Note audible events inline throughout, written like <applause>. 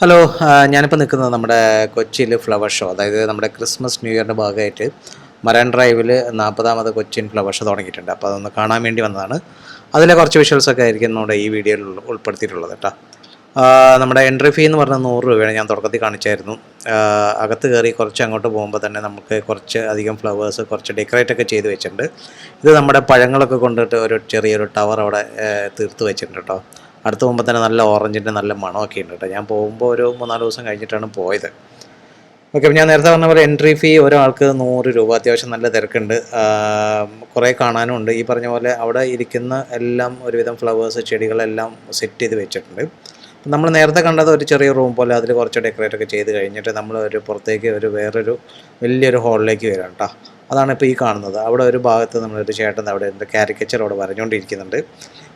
Hello ഞാനിപ്പോൾ നിൽക്കുന്നത് നമ്മുടെ കൊച്ചിയിൽ ഫ്ലവർ ഷോ അതായത് നമ്മുടെ ക്രിസ്മസ് ന്യൂ ഇയറിന്റെ ഭാഗമായിട്ട് മരൻ ഡ്രൈവിൽ നാൽപ്പതാമത് കൊച്ചിൻ ഫ്ലവർ ഷോ തുടങ്ങിയിട്ടുണ്ട്. അപ്പോൾ അതൊന്ന് കാണാൻ വേണ്ടി വന്നതാണ്. അതിലെ കുറച്ച് വിഷ്വൽസൊക്കെ ആയിരിക്കും നമ്മുടെ ഈ വീഡിയോയിൽ ഉൾപ്പെടുത്തിയിട്ടുള്ളത് കേട്ടോ. നമ്മുടെ എൻട്രി ഫീ എന്ന് പറഞ്ഞാൽ നൂറ് രൂപയാണ് ഞാൻ തുടക്കത്തിൽ കാണിച്ചായിരുന്നു. അകത്ത് കയറി കുറച്ച് അങ്ങോട്ട് പോകുമ്പോൾ തന്നെ നമുക്ക് കുറച്ച് അധികം ഫ്ലവേഴ്സ് കുറച്ച് ഡെക്കറേറ്റ് ഒക്കെ ചെയ്ത് വെച്ചിട്ടുണ്ട്. ഇത് നമ്മുടെ പഴങ്ങളൊക്കെ കൊണ്ടിട്ട് ഒരു ചെറിയൊരു ടവർ അവിടെ തീർത്ത് വെച്ചിട്ടുണ്ട് കേട്ടോ. അടുത്ത് പോകുമ്പോൾ തന്നെ നല്ല ഓറഞ്ചിന്റെ നല്ല മണമൊക്കെ ഉണ്ട് കേട്ടോ. ഞാൻ പോകുമ്പോൾ ഒരു മൂന്നാൽ ദിവസം കഴിഞ്ഞിട്ടാണ് പോയത്. ഓക്കെ ഞാൻ നേരത്തെ പറഞ്ഞ പോലെ എൻട്രി ഫീ ഒരാൾക്ക് നൂറ് രൂപ. അത്യാവശ്യം നല്ല തിരക്കുണ്ട്. കുറേ കാണാനും ഉണ്ട് ഈ പറഞ്ഞ പോലെ അവിടെ ഇരിക്കുന്ന എല്ലാം ഒരുവിധം ഫ്ലവേഴ്സ് ചെടികളെല്ലാം സെറ്റ് ചെയ്ത് വെച്ചിട്ടുണ്ട്. നമ്മൾ നേരത്തെ കണ്ടത് ഒരു ചെറിയ റൂം പോലെ അതിൽ കുറച്ച് ഡെക്കറേറ്റ് ഒക്കെ ചെയ്ത് കഴിഞ്ഞിട്ട് നമ്മൾ ഒരു പുറത്തേക്ക് ഒരു വേറൊരു വലിയൊരു ഹാളിലേക്ക് വരാം കേട്ടോ. അതാണ് ഇപ്പോൾ ഈ കാണുന്നത്. അവിടെ ഒരു ഭാഗത്ത് നമ്മളൊരു ചേട്ടൻ അവിടെ ഉണ്ട്. കാരിക്കച്ചർ അവിടെ വരഞ്ഞുകൊണ്ടിരിക്കുന്നുണ്ട്.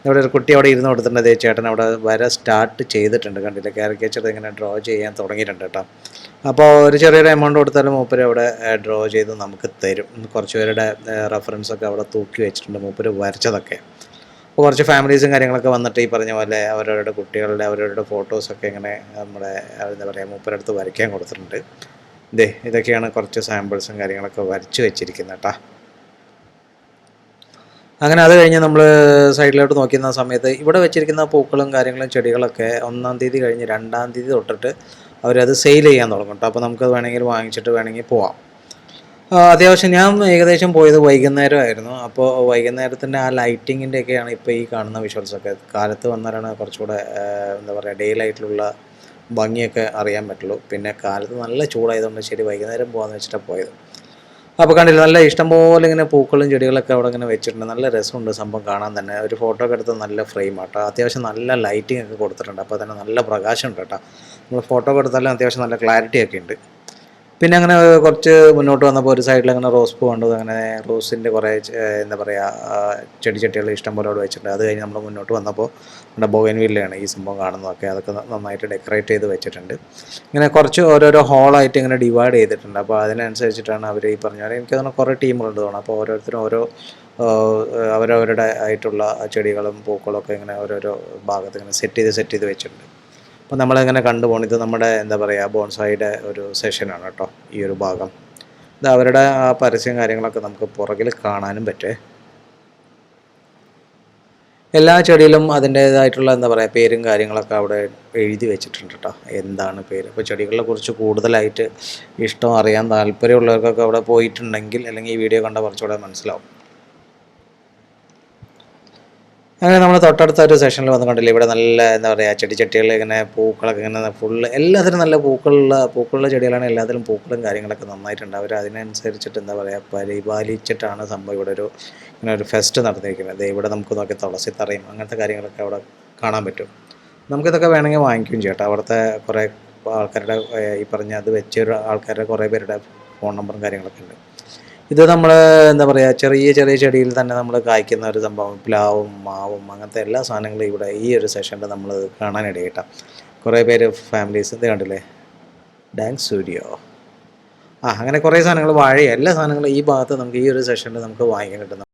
ഇവിടെ ഒരു കുട്ടി അവിടെ ഇരുന്ന് കൊടുത്തിട്ടുണ്ട്. ദേ ചേട്ടൻ അവിടെ വര സ്റ്റാർട്ട് ചെയ്തിട്ടുണ്ട്. കണ്ടില്ല? കാരിക്കച്ചർ ഇങ്ങനെ ഡ്രോ ചെയ്യാൻ തുടങ്ങിയിട്ടുണ്ട് കേട്ടോ. അപ്പോൾ ഒരു ചെറിയൊരു എമൗണ്ട് കൊടുത്താലും മൂപ്പര് അവിടെ ഡ്രോ ചെയ്ത് നമുക്ക് തരും. കുറച്ച് പേരുടെ റെഫറൻസൊക്കെ അവിടെ തൂക്കി വെച്ചിട്ടുണ്ട് മൂപ്പര് വരച്ചതൊക്കെ. അപ്പോൾ കുറച്ച് ഫാമിലീസും കാര്യങ്ങളൊക്കെ വന്നിട്ട് ഈ പറഞ്ഞ പോലെ അവരവരുടെ കുട്ടികളുടെ അവരവരുടെ ഫോട്ടോസൊക്കെ ഇങ്ങനെ നമ്മുടെ എന്താ പറയുക മൂപ്പരടുത്ത് വരയ്ക്കാൻ കൊടുത്തിട്ടുണ്ട്. ഇതേ ഇതൊക്കെയാണ് കുറച്ച് സാമ്പിൾസും കാര്യങ്ങളൊക്കെ വരച്ച് വെച്ചിരിക്കുന്നത് കേട്ടോ അങ്ങനെ അത് കഴിഞ്ഞ് നമ്മൾ സൈഡിലോട്ട് നോക്കുന്ന സമയത്ത് ഇവിടെ വെച്ചിരിക്കുന്ന പൂക്കളും കാര്യങ്ങളും ചെടികളൊക്കെ ഒന്നാം തീയതി കഴിഞ്ഞ് രണ്ടാം തീയതി തൊട്ടിട്ട് അവരത് സെയിൽ ചെയ്യാൻ തുടങ്ങും കേട്ടോ അപ്പോൾ നമുക്കത് വേണമെങ്കിൽ വാങ്ങിച്ചിട്ട് വേണമെങ്കിൽ പോവാം. അത്യാവശ്യം ഞാൻ ഏകദേശം പോയത് വൈകുന്നേരമായിരുന്നു. അപ്പോൾ വൈകുന്നേരത്തിന്റെ ആ ലൈറ്റിങ്ങിന്റെയൊക്കെയാണ് ഇപ്പോൾ ഈ കാണുന്ന വിഷ്വൽസൊക്കെ കാലത്ത് വന്നാലാണ് കുറച്ചുകൂടെ എന്താ പറയുക ഡേ ലൈറ്റിലുള്ള ഭംഗിയൊക്കെ അറിയാൻ പറ്റുള്ളൂ. പിന്നെ കാലത്ത് നല്ല ചൂടായതുകൊണ്ട് ശരി വൈകുന്നേരം പോകാമെന്ന് വെച്ചിട്ടാണ് പോയത്. അപ്പോൾ കണ്ടില്ല നല്ല ഇഷ്ടംപോലെ ഇങ്ങനെ പൂക്കളും ചെടികളൊക്കെ അവിടെ ഇങ്ങനെ വെച്ചിട്ടുണ്ട്. നല്ല രസമുണ്ട് സംഭവം കാണാൻ തന്നെ. ഒരു ഫോട്ടോ ഒക്കെ എടുത്ത് നല്ല ഫ്രെയിം ആട്ടോ അത്യാവശ്യം നല്ല ലൈറ്റിംഗ് ഒക്കെ കൊടുത്തിട്ടുണ്ട്. അപ്പോൾ തന്നെ നല്ല പ്രകാശം ഉണ്ട് കേട്ടോ നമ്മൾ ഫോട്ടോ ഒക്കെ എടുത്താലും അത്യാവശ്യം നല്ല ക്ലാരിറ്റി ഒക്കെ ഉണ്ട്. പിന്നെ അങ്ങനെ കുറച്ച് മുന്നോട്ട് വന്നപ്പോൾ ഒരു സൈഡിൽ അങ്ങനെ റോസ് പൂ കണ്ടു അങ്ങനെ റോസിന്റെ കുറേ എന്താ പറയുക ചെടി ചെടിച്ചട്ടികൾ ഇഷ്ടം പോലെ അവിടെ വെച്ചിട്ടുണ്ട്. അത് കഴിഞ്ഞ് നമ്മൾ മുന്നോട്ട് വന്നപ്പോൾ നമ്മുടെ ബോഗൻവില്ലയാണ് ഈ സംഭവം കാണുന്നതൊക്കെ. അതൊക്കെ നന്നായിട്ട് ഡെക്കറേറ്റ് ചെയ്ത് വെച്ചിട്ടുണ്ട്. ഇങ്ങനെ കുറച്ച് ഓരോരോ ഹോളായിട്ട് ഇങ്ങനെ ഡിവൈഡ് ചെയ്തിട്ടുണ്ട്. അപ്പോൾ അതിനനുസരിച്ചിട്ടാണ് അവർ ഈ പറഞ്ഞ പോലെ എനിക്ക് തോന്നുന്നു കുറേ ടീമുകളുണ്ട് തോന്നുന്നു. അപ്പോൾ ഓരോരുത്തരും ഓരോ അവരവരുടെ ആയിട്ടുള്ള ചെടികളും പൂക്കളും ഒക്കെ ഇങ്ങനെ ഓരോരോ ഭാഗത്ത് ഇങ്ങനെ സെറ്റ് ചെയ്ത് സെറ്റ് ചെയ്ത് വെച്ചിട്ടുണ്ട്. അപ്പോൾ നമ്മളിങ്ങനെ കണ്ടുപോകണം ഇത് നമ്മുടെ എന്താ പറയുക ബോൺസായിയുടെ ഒരു സെഷനാണ് കേട്ടോ ഈ ഒരു ഭാഗം. ഇത് അവരുടെ ആ പരസ്യം കാര്യങ്ങളൊക്കെ നമുക്ക് പുറകിൽ കാണാനും പറ്റേ. എല്ലാ ചെടിയിലും അതിന്റേതായിട്ടുള്ള എന്താ പറയുക പേരും കാര്യങ്ങളൊക്കെ അവിടെ എഴുതി വെച്ചിട്ടുണ്ട് കേട്ടോ എന്താണ് പേര്. അപ്പോൾ ചെടികളെ കുറിച്ച് കൂടുതലായിട്ട് ഇഷ്ടം അറിയാൻ താല്പര്യമുള്ളവർക്കൊക്കെ അവിടെ പോയിട്ടുണ്ടെങ്കിൽ അല്ലെങ്കിൽ ഈ വീഡിയോ കണ്ട കുറച്ചുകൂടെ മനസ്സിലാവും. അങ്ങനെ നമ്മൾ തൊട്ടടുത്ത ഒരു സെഷനിൽ വന്ന് കണ്ടില്ലേ ഇവിടെ നല്ല എന്താ പറയുക ചെടിച്ചട്ടികൾ ഇങ്ങനെ പൂക്കളൊക്കെ ഇങ്ങനെ ഫുള്ള് എല്ലാത്തിനും നല്ല പൂക്കളുള്ള പൂക്കളുള്ള ചെടികളാണ് എല്ലാത്തിലും പൂക്കളും കാര്യങ്ങളൊക്കെ നന്നായിട്ടുണ്ട്. അവർ അതിനനുസരിച്ചിട്ട് എന്താ പറയുക പരിപാലിച്ചിട്ടാണ് സംഭവം ഇവിടെ ഒരു ഇങ്ങനെ ഒരു ഫെസ്റ്റ് നടത്തിയിരിക്കുന്നത് ഇവിടെ നമുക്ക് നോക്കി തുളസി തറയും അങ്ങനത്തെ കാര്യങ്ങളൊക്കെ അവിടെ കാണാൻ പറ്റും. നമുക്കിതൊക്കെ വേണമെങ്കിൽ വാങ്ങിക്കുകയും ചെയ്യാം കേട്ടോ. അവിടുത്തെ കുറേ ആൾക്കാരുടെ ഈ പറഞ്ഞ അത് വെച്ചൊരു ആൾക്കാരുടെ കുറേ പേരുടെ ഫോൺ നമ്പറും കാര്യങ്ങളൊക്കെ ഉണ്ട്. ഇത് നമ്മൾ എന്താ പറയുക ചെറിയ ചെറിയ ചെടിയിൽ തന്നെ നമ്മൾ കായ്ക്കുന്ന ഒരു സംഭവം. പ്ലാവും മാവും അങ്ങനത്തെ എല്ലാ സാധനങ്ങളും ഇവിടെ ഈ ഒരു സെഷനിൽ നമ്മൾ കാണാനിടയിട്ടാം കുറേ പേര് ഫാമിലീസ് ഇത് കണ്ടില്ലേ? ഡാൻസ് സ്റ്റുഡിയോ ആ അങ്ങനെ കുറേ സാധനങ്ങൾ വാഴ എല്ലാ സാധനങ്ങളും ഈ ഭാഗത്ത് നമുക്ക് ഈ ഒരു സെഷനിൽ നമുക്ക് വാങ്ങിക്കാൻ കിട്ടുന്ന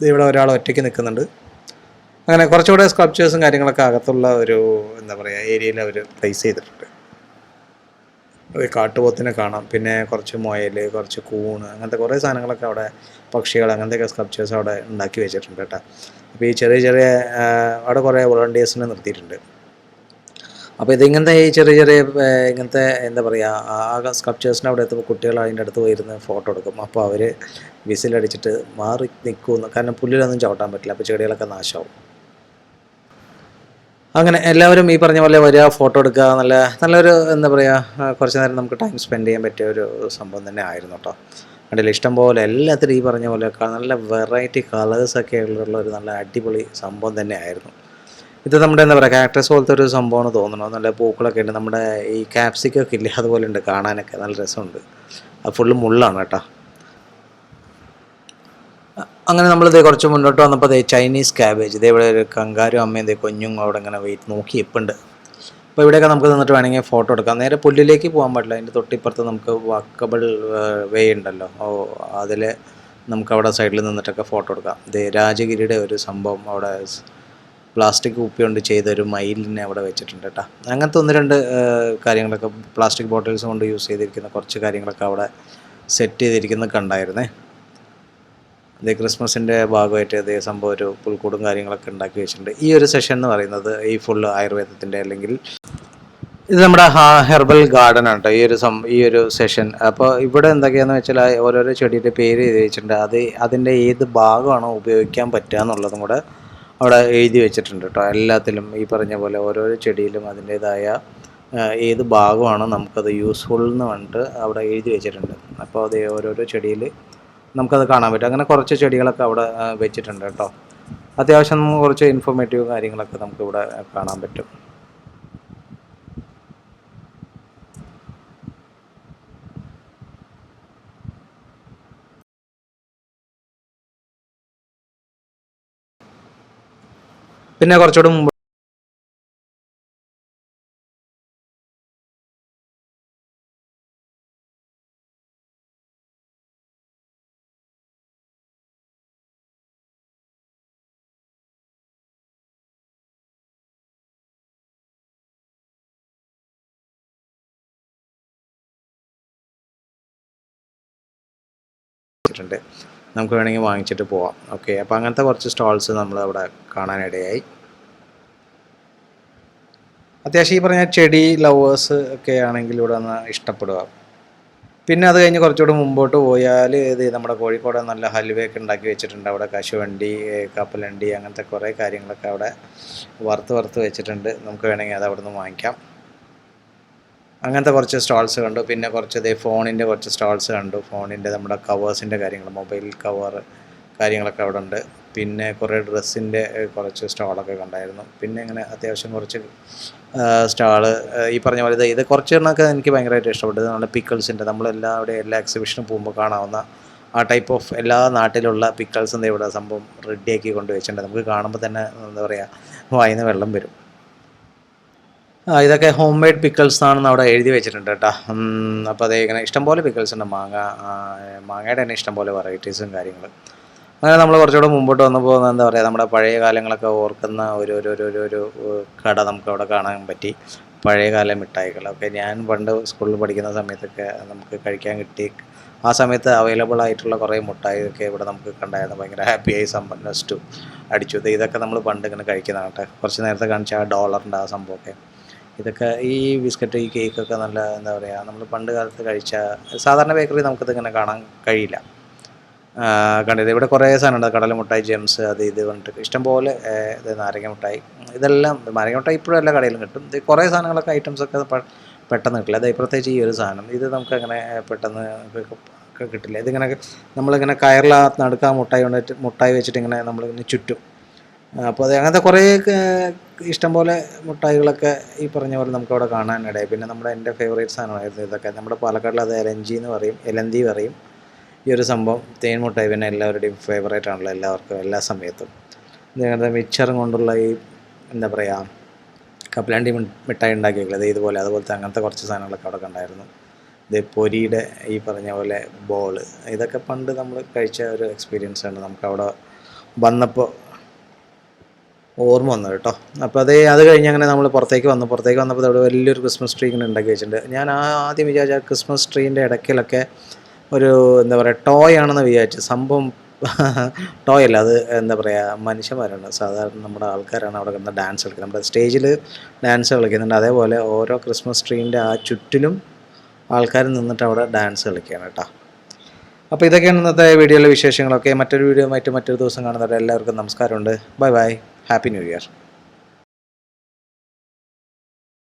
ഇവിടെ ഒരാൾ ഒറ്റയ്ക്ക് നിൽക്കുന്നുണ്ട്. അങ്ങനെ കുറച്ചുകൂടെ സ്കൾപ്ചേഴ്സും കാര്യങ്ങളൊക്കെ അകത്തുള്ള ഒരു എന്താ പറയുക ഏരിയയിൽ അവർ പ്ലേസ് ചെയ്തിട്ടുണ്ട്. ഒരു കാട്ടുപോത്തിനെ കാണാം. പിന്നെ കുറച്ച് മുയൽ കുറച്ച് കൂണ് അങ്ങനത്തെ കുറേ സാധനങ്ങളൊക്കെ അവിടെ പക്ഷികൾ അങ്ങനത്തെയൊക്കെ സ്കൾപ്ചേഴ്സ് അവിടെ ഉണ്ടാക്കി വെച്ചിട്ടുണ്ട് കേട്ടോ. അപ്പോൾ ഈ ചെറിയ ചെറിയ അവിടെ കുറേ വോളണ്ടിയേഴ്സിനെ നിർത്തിയിട്ടുണ്ട്. അപ്പോൾ ഇതിങ്ങനത്തെ ഈ ചെറിയ ചെറിയ ഇങ്ങനത്തെ എന്താ പറയുക ആ സ്കൾപ്ചേഴ്സിന്റെ അവിടെ എത്തുമ്പോൾ കുട്ടികൾ അതിന്റെ അടുത്ത് പോയിരുന്ന് ഫോട്ടോ എടുക്കും. അപ്പോൾ അവർ വിസിലടിച്ചിട്ട് മാറി നിൽക്കുമെന്ന് കാരണം പുല്ലിലൊന്നും ചവിട്ടാൻ പറ്റില്ല. അപ്പോൾ ചെടികളൊക്കെ നാശമാവും. അങ്ങനെ എല്ലാവരും ഈ പറഞ്ഞ പോലെ വരിക ഫോട്ടോ എടുക്കുക നല്ല നല്ലൊരു എന്താ പറയുക കുറച്ച് നേരം നമുക്ക് ടൈം സ്പെൻഡ് ചെയ്യാൻ പറ്റിയ ഒരു സംഭവം തന്നെ ആയിരുന്നു കേട്ടോ ഇഷ്ടം പോലെ എല്ലാത്തിനും ഈ പറഞ്ഞ പോലെ നല്ല വെറൈറ്റി കളേഴ്സൊക്കെ ഉള്ള ഒരു നല്ല അടിപൊളി സംഭവം തന്നെ ആയിരുന്നു. ഇത് നമ്മുടെ എന്താ പറയുക കാക്ടസ് പോലത്തെ ഒരു സംഭവമാണ് തോന്നുന്നു നല്ല പൂക്കളൊക്കെ ഉണ്ട്. നമ്മുടെ ഈ ക്യാപ്സിക്കൊക്കെ ഇല്ല അതുപോലെ ഉണ്ട് കാണാനൊക്കെ. നല്ല രസമുണ്ട്. അത് ഫുള്ള് മുള്ളാണ് കേട്ടോ. അങ്ങനെ നമ്മൾ നമ്മളിത് കുറച്ച് മുന്നോട്ട് വന്നപ്പോൾ അതേ ചൈനീസ് ക്യാബേജ് ഇതേ ഇവിടെ ഒരു കങ്കാരും അമ്മയും ദേ കുഞ്ഞും അവിടെ ഇങ്ങനെ വെയിറ്റ് നോക്കി ഇപ്പുണ്ട്. അപ്പോൾ ഇവിടെയൊക്കെ നമുക്ക് നിന്നിട്ട് വേണമെങ്കിൽ ഫോട്ടോ എടുക്കാം. നേരെ പുല്ലിലേക്ക് പോകാൻ പറ്റില്ല അതിന്റെ തൊട്ടിപ്പുറത്ത് നമുക്ക് വാക്കബിൾ വേ ഉണ്ടല്ലോ. ഓ അതിൽ നമുക്ക് അവിടെ സൈഡിൽ നിന്നിട്ടൊക്കെ ഫോട്ടോ എടുക്കാം. ഇത് രാജഗിരിയുടെ ഒരു സംഭവം അവിടെ പ്ലാസ്റ്റിക് കുപ്പി കൊണ്ട് ചെയ്ത ഒരു മയിലിനെ അവിടെ വെച്ചിട്ടുണ്ട് കേട്ടോ അങ്ങനത്തെ ഒന്ന് രണ്ട് കാര്യങ്ങളൊക്കെ പ്ലാസ്റ്റിക് ബോട്ടിൽസ് കൊണ്ട് യൂസ് ചെയ്തിരിക്കുന്ന കുറച്ച് കാര്യങ്ങളൊക്കെ അവിടെ സെറ്റ് ചെയ്തിരിക്കുന്നത് കണ്ടായിരുന്നേ. ഇത് ക്രിസ്മസിന്റെ ഭാഗമായിട്ട് ഇതേ സംഭവം ഒരു പുൽക്കൂടും കാര്യങ്ങളൊക്കെ ഉണ്ടാക്കി വെച്ചിട്ടുണ്ട്. ഈ ഒരു സെഷൻ എന്ന് പറയുന്നത് ഈ ഫുൾ ആയുർവേദത്തിന്റെ അല്ലെങ്കിൽ ഇത് നമ്മുടെ ഹെർബൽ ഗാർഡൻ ആണ് കേട്ടോ ഈ ഒരു സം ഈ ഒരു സെഷൻ അപ്പോൾ ഇവിടെ എന്തൊക്കെയാണെന്ന് വെച്ചാൽ ഓരോരോ ചെടിയുടെ പേര് എഴുതി വെച്ചിട്ടുണ്ട്. അത് അതിന്റെ ഏത് ഭാഗമാണോ ഉപയോഗിക്കാൻ പറ്റുക എന്നുള്ളതും കൂടെ അവിടെ എഴുതി വെച്ചിട്ടുണ്ട് കേട്ടോ എല്ലാത്തിലും ഈ പറഞ്ഞ പോലെ ഓരോരോ ചെടിയിലും അതിന്റേതായ ഏത് ഭാഗമാണോ നമുക്കത് യൂസ്ഫുൾ എന്ന് പറഞ്ഞിട്ട് അവിടെ എഴുതി വെച്ചിട്ടുണ്ട്. അപ്പോൾ അത് ഓരോരോ ചെടിയിൽ നമുക്കത് കാണാൻ പറ്റും. അങ്ങനെ കുറച്ച് ചെടികളൊക്കെ അവിടെ വെച്ചിട്ടുണ്ട് കേട്ടോ. അത്യാവശ്യം കുറച്ച് ഇൻഫോർമേറ്റീവ് കാര്യങ്ങളൊക്കെ നമുക്കിവിടെ കാണാൻ പറ്റും. പിന്നെ കുറച്ചുകൂടെ മുമ്പ് വെച്ചിട്ടുണ്ട് നമുക്ക് വേണമെങ്കിൽ വാങ്ങിച്ചിട്ട് പോവാം. ഓക്കെ അപ്പോൾ അങ്ങനത്തെ കുറച്ച് സ്റ്റോൾസ് നമ്മൾ അവിടെ കാണാനിടയായി. അത്യാവശ്യം ഈ പറഞ്ഞ ചെടി ലവേഴ്സ് ഒക്കെ ആണെങ്കിൽ ഇവിടെ ഒന്ന് ഇഷ്ടപ്പെടുക. പിന്നെ അത് കഴിഞ്ഞ് കുറച്ചുകൂടി മുമ്പോട്ട് പോയാൽ ഇത് നമ്മുടെ കോഴിക്കോട് നല്ല ഹൽവയൊക്കെ ഉണ്ടാക്കി വെച്ചിട്ടുണ്ട്. അവിടെ കശുവണ്ടി കപ്പലണ്ടി അങ്ങനത്തെ കുറേ കാര്യങ്ങളൊക്കെ അവിടെ വറുത്ത് വറുത്ത് വെച്ചിട്ടുണ്ട്. നമുക്ക് വേണമെങ്കിൽ അത് അവിടെ നിന്ന് വാങ്ങിക്കാം. അങ്ങനത്തെ കുറച്ച് സ്റ്റാൾസ് കണ്ടു. പിന്നെ കുറച്ച് ഇതേ ഫോണിന്റെ കുറച്ച് സ്റ്റാൾസ് കണ്ടു. ഫോണിന്റെ നമ്മുടെ കവേഴ്സിന്റെ കാര്യങ്ങൾ മൊബൈൽ കവർ കാര്യങ്ങളൊക്കെ അവിടെ ഉണ്ട്. പിന്നെ കുറേ ഡ്രസ്സിന്റെ കുറച്ച് സ്റ്റാളൊക്കെ കണ്ടായിരുന്നു. പിന്നെ ഇങ്ങനെ അത്യാവശ്യം കുറച്ച് സ്റ്റാൾ ഈ പറഞ്ഞ പോലെ ഇത് കുറച്ച് എണ്ണമൊക്കെ എനിക്ക് ഭയങ്കരമായിട്ട് ഇഷ്ടപ്പെട്ടത് നമ്മുടെ പിക്കിൾസിന്റെ നമ്മളെല്ലാവരുടെയും എല്ലാ എക്സിബിഷനും പോകുമ്പോൾ കാണാവുന്ന ആ ടൈപ്പ് ഓഫ് എല്ലാ നാട്ടിലുള്ള പിക്കിൾസും ഇവിടെ സംഭവം റെഡിയാക്കി കൊണ്ടുവച്ചിട്ടുണ്ട് നമുക്ക് കാണുമ്പോൾ തന്നെ എന്താ പറയുക വായിന്ന് വെള്ളം വരും. ഇതൊക്കെ ഹോം മെയ്ഡ് പിക്കിൾസ് ആണെന്ന് അവിടെ എഴുതി വെച്ചിട്ടുണ്ട് കേട്ടോ. അപ്പോൾ അതേ ഇങ്ങനെ ഇഷ്ടംപോലെ പിക്കിൾസ് ഉണ്ട്. മാങ്ങ മാങ്ങയുടെ തന്നെ ഇഷ്ടംപോലെ വെറൈറ്റീസും കാര്യങ്ങൾ അങ്ങനെ നമ്മൾ കുറച്ചുകൂടെ മുമ്പോട്ട് വന്നപ്പോൾ എന്താ പറയുക നമ്മുടെ പഴയ കാലങ്ങളൊക്കെ ഓർക്കുന്ന ഒരു ഒരു ഒരു ഒരു കട നമുക്ക് അവിടെ കാണാൻ പറ്റി. പഴയകാല മിഠായികളൊക്കെ ഞാൻ പണ്ട് സ്കൂളിൽ പഠിക്കുന്ന സമയത്തൊക്കെ നമുക്ക് കഴിക്കാൻ കിട്ടി. ആ സമയത്ത് അവൈലബിൾ ആയിട്ടുള്ള കുറേ മിഠായിയൊക്കെ ഇവിടെ നമുക്ക് കണ്ടായിരുന്നു. ഭയങ്കര ഹാപ്പിയായി സമ്പന്നസ് ടു അടിച്ചു. ഇതൊക്കെ നമ്മൾ പണ്ട് ഇങ്ങനെ കഴിക്കുന്നതാണ് കേട്ടോ. കുറച്ച് നേരത്തെ കാണിച്ച ആ ഡോളറിന്റെ ആ സംഭവമൊക്കെ. ഇതൊക്കെ ഈ ബിസ്ക്കറ്റ് ഈ കേക്കൊക്കെ നല്ല എന്താ പറയുക നമ്മൾ പണ്ട് കാലത്ത് കഴിച്ച സാധാരണ ബേക്കറി നമുക്കിത് ഇങ്ങനെ കാണാൻ കഴിയില്ല. കണ്ടത് ഇവിടെ കുറേ സാധനമുണ്ട്. കടല മുട്ടായി ജെംസ് അത് ഇത് പറഞ്ഞിട്ട്. ഇഷ്ടംപോലെ ഇത് നാരങ്ങ മുട്ടായി. ഇതെല്ലാം നാരങ്ങ മുട്ടായി ഇപ്പോഴും എല്ലാ കടയിലും കിട്ടും. ഇത് കുറേ സാധനങ്ങളൊക്കെ ഐറ്റംസ് ഒക്കെ പെ- പെട്ടെന്ന് കിട്ടില്ല. അത് പ്രത്യേകിച്ച് ഈ ഒരു സാധനം. ഇത് നമുക്ക് അങ്ങനെ പെട്ടെന്ന് കിട്ടില്ല. ഇതിങ്ങനെ നമ്മളിങ്ങനെ കയറിലകത്ത് നടുക്കാൻ മുട്ടായി കൊണ്ടിട്ട് മുട്ടായി വെച്ചിട്ട് ഇങ്ങനെ നമ്മളിങ്ങനെ ചുറ്റും. അപ്പോൾ അത് അങ്ങനത്തെ കുറേ ഇഷ്ടംപോലെ മുട്ടായികളൊക്കെ ഈ പറഞ്ഞ പോലെ നമുക്ക് അവിടെ കാണാനിടയായി. പിന്നെ നമ്മുടെ എന്റെ ഫേവറേറ്റ് സാധനമായിരുന്നു ഇതൊക്കെ. നമ്മുടെ പാലക്കാടിൽ അത് എലഞ്ചി എന്ന് പറയും എലന്തി പറയും. ഈ ഒരു സംഭവം തേൻ മുട്ടായി പിന്നെ എല്ലാവരുടെയും ഫേവറേറ്റ് ആണല്ലോ എല്ലാവർക്കും എല്ലാ സമയത്തും. ഇങ്ങനത്തെ മിച്ചറും കൊണ്ടുള്ള ഈ എന്താ പറയുക കപ്പലാണ്ടി മിഠായി ഉണ്ടാക്കിയേക്കുള്ളത് ഇതുപോലെ അതുപോലത്തെ അങ്ങനത്തെ കുറച്ച് സാധനങ്ങളൊക്കെ അവിടെ ഉണ്ടായിരുന്നു. ഇത് പൊരിയുടെ ഈ പറഞ്ഞ പോലെ ബോൾ ഇതൊക്കെ പണ്ട് നമ്മൾ കഴിച്ച ഒരു എക്സ്പീരിയൻസ് ആണ്. നമുക്ക് അവിടെ വന്നപ്പോൾ ഓർമ്മ വന്നത് കേട്ടോ. അപ്പോൾ അതേ അത് കഴിഞ്ഞ് അങ്ങനെ നമ്മൾ പുറത്തേക്ക് വന്നു. പുറത്തേക്ക് വന്നപ്പോൾ അവിടെ വലിയൊരു ക്രിസ്മസ് ട്രീ ഇങ്ങനെ ഉണ്ടാക്കി വെച്ചിട്ടുണ്ട്. ഞാൻ ആദ്യം വിചാരിച്ച ക്രിസ്മസ് ട്രീന്റെ ഇടയ്ക്കിലൊക്കെ ഒരു എന്താ പറയുക ടോയ് ആണെന്ന് വിചാരിച്ചു. സംഭവം <laughs> ടോയ് അല്ല അത് എന്താ പറയുക മനുഷ്യന്മാരാണ്. സാധാരണ നമ്മുടെ ആൾക്കാരാണ് അവിടെ കിടന്ന് ഡാൻസ് കളിക്കുന്നത്. നമ്മുടെ സ്റ്റേജിൽ ഡാൻസ് കളിക്കുന്നുണ്ട്. അതേപോലെ ഓരോ ക്രിസ്മസ് ട്രീന്റെ ആ ചുറ്റിലും ആൾക്കാർ നിന്നിട്ട് അവിടെ ഡാൻസ് കളിക്കുകയാണ് കേട്ടോ. അപ്പോൾ ഇതൊക്കെയാണ് ഇന്നത്തെ വീഡിയോയിലെ വിശേഷങ്ങളൊക്കെ. മറ്റൊരു വീഡിയോ മറ്റു മറ്റൊരു ദിവസം കാണുന്നവരെ എല്ലാവർക്കും നമസ്കാരമുണ്ട്. Bye bye Happy New Year.